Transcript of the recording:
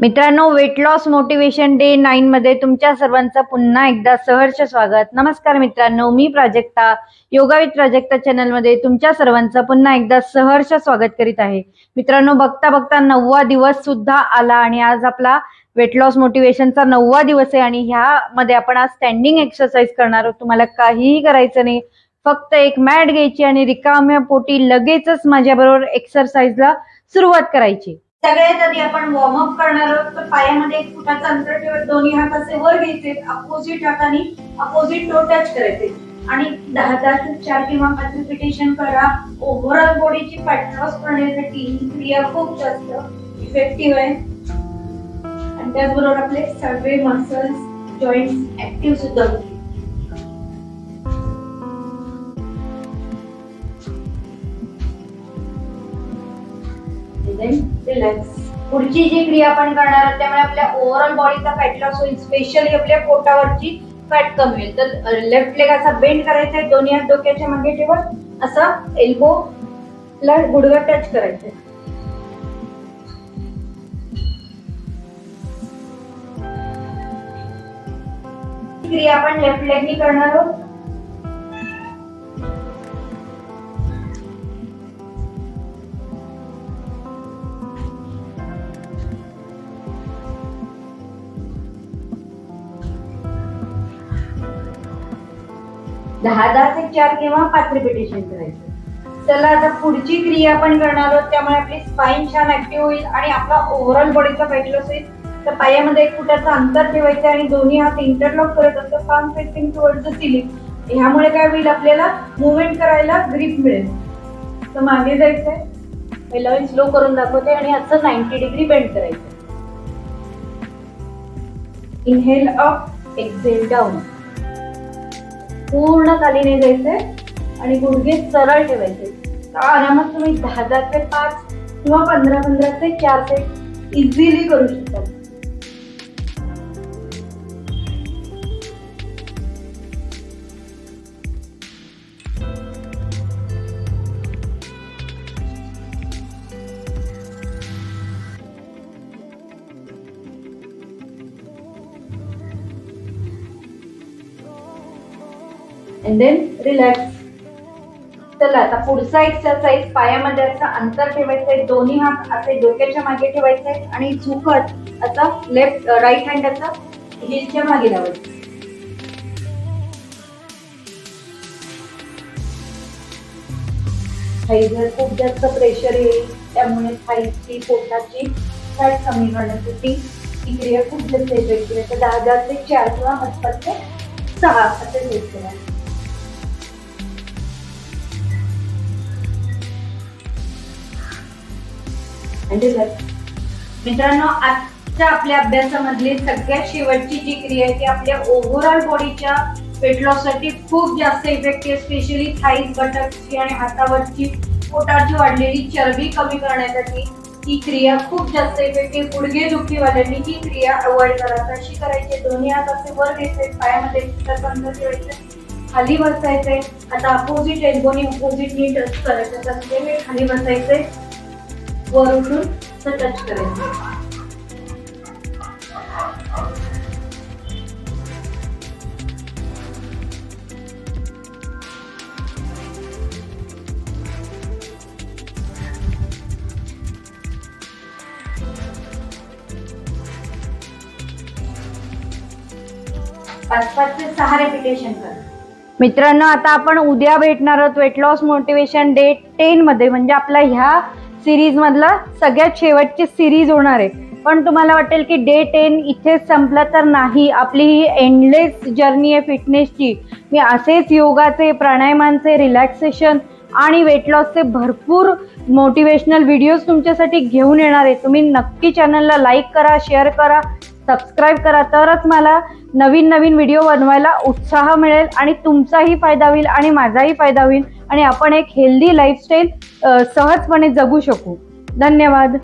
मित्रांनो weight loss motivation day nine मध्ये तुमच्या सर्वांचं पुन्हा एकदा सहर्ष स्वागत. नमस्कार मित्रांनो मी प्राजक्ता योगा विथ प्राजक्ता चॅनलमध्ये तुमच्या सर्वांचं पुन्हा एकदा सहर्ष स्वागत करीत आहे. मित्रांनो बघता बघता नववा दिवस सुद्धा आला आणि आज आपला वेट लॉस मोटिवेशनचा नववा दिवस आहे आणि ह्यामध्ये आपण आज स्टँडिंग एक्सरसाइज करणार आहोत. तुम्हाला काहीही करायचं नाही. फक्त एक मॅट घ्यायची आणि रिकाम्या पोटी लगेचच माझ्याबरोबर एक्सरसाइजला सुरुवात करायची. सगळ्यात आधी आपण वॉर्मअप करणार आहोत तर पायामध्ये एक फुटाचं अंतर ठेवत दोन्ही हात असे वर घ्यायचे अपोजिट हाताने अपोजिट टो टच करायचे. आणि दहा दहा ते चार किंवा पाच रिपिटेशन करा. ओव्हरऑल बॉडीची पॅटर्स करण्यासाठी ही क्रिया खूप जास्त इफेक्टिव्ह आहे. आणि त्याचबरोबर आपले सगळे मसल्स जॉईंट ऍक्टिव्ह सुद्धा होतील. रिलॅक्स पुढची जी क्रिया आपण करणार आहोत त्यामुळे आपल्या ओव्हरऑल बॉडीचा फॅट लॉस होईल. स्पेशली आपल्या पोटावरची फॅट कमी होईल. तर लेफ्ट लेग असा बेंड करायचा आहे दोन्ही हात डोक्याच्या मागे ठेवत असा एल्बो ला गुडघा टच करायचा आहे. क्रिया आपण लेफ्ट लेगनी करणार आहोत. दहा दहा ते चार किंवा पाच रिपिटेशन करायचं? चला आता पुढची क्रिया आपण करणार आहोत. त्यामुळे आपली स्पाईन छान ऍक्टिव्ह होईल आणि आपला ओव्हरऑल बॉडीचा फॅट लॉस होईल. तर पायामध्ये एक फुटाचं अंतर ठेवायचं आणि दोन्ही हात इंटरलॉक करत असतं palm facing toward the ceiling ह्यामुळे काय होईल आपल्याला? मुवमेंट करायला ग्रीप मिळेल. तर मागे जायचंय. पहिला वेळी स्लो करून दाखवते आणि असं नाईन्टी डिग्री बेंड करायचं इनहेल अप एक्झेल डाऊन पूर्ण खाली नाही जायचंय आणि गुडघे सरळ ठेवायचे. आरामात तुम्ही दहा दहा ते पाच किंवा पंधरा पंधरा ते चार सेट इझिली करू शकता. अँड देन रिलॅक्स चला आता पुढचा एक्सरसाइज पायामध्ये असं अंतर ठेवायचंय दोन्ही हात असे डोक्याच्या मागे ठेवायचे आहेत. आणि झुकत असा लेफ्ट राईट हँड असा हिलच्या मागे लावायचं. थाईजर खूप जास्त प्रेशर येईल. त्यामुळे थाईची पोटाची फॅट कमी करण्यासाठी ही क्रिया खूप जास्त इफेक्टिव्ह आहे तर दहा दहा ते चार किंवा पाच ते सहा असे यूज करा म्हणजे मित्रांनो आजच्या आपल्या अभ्यासामधली सगळ्यात शेवटची जी क्रिया आहे ती आपल्या ओव्हरऑल बॉडीच्या वेट लॉससाठी खूप जास्त इफेक्टिव्ह स्पेशली थाईज बटकची आणि हातावरची पोटाची वाढलेली चरबी कमी करण्यासाठी ही क्रिया खूप जास्त इफेक्टिव्ह गुडघे दुखीवाल्यांनी ही क्रिया अवॉइड करा. कशी करायची दोन्ही हात असे वर घ्यायचे पायामध्ये खाली बसायचंय. आता अपोजिट एल्बोनी अपोजिट टच करायचं तर खाली बसायचंय. वर उठून टच करायचं पाच पाच ते सहा रेपिटेशन करा. मित्रांनो आता आपण उद्या भेटणार आहोत weight loss motivation day ten मध्ये. म्हणजे आपला ह्या सिरीज मधला सगळ्यात शेवटची सिरीज होणार आहे. पण तुम्हाला वाटेल की डे टेन इथेच संपलं तर नाही. आपली ही एंडलेस जर्नी आहे फिटनेसची मी असेच योगाचे प्राणायामांचे रिलॅक्सेशन आणि वेट लॉसचे भरपूर मोटिवेशनल व्हिडिओज तुमच्यासाठी घेऊन येणार आहे. तुम्ही नक्की चॅनलला लाईक करा शेअर करा सबस्क्राईब करा. तरच मला नवीन नवीन व्हिडिओ बनवायला उत्साह मिळेल आणि तुमचाही फायदा होईल आणि माझाही फायदा होईल. आणि आपण एक हेल्दी लाईफस्टाईल सहजपणे जगू शकू. धन्यवाद.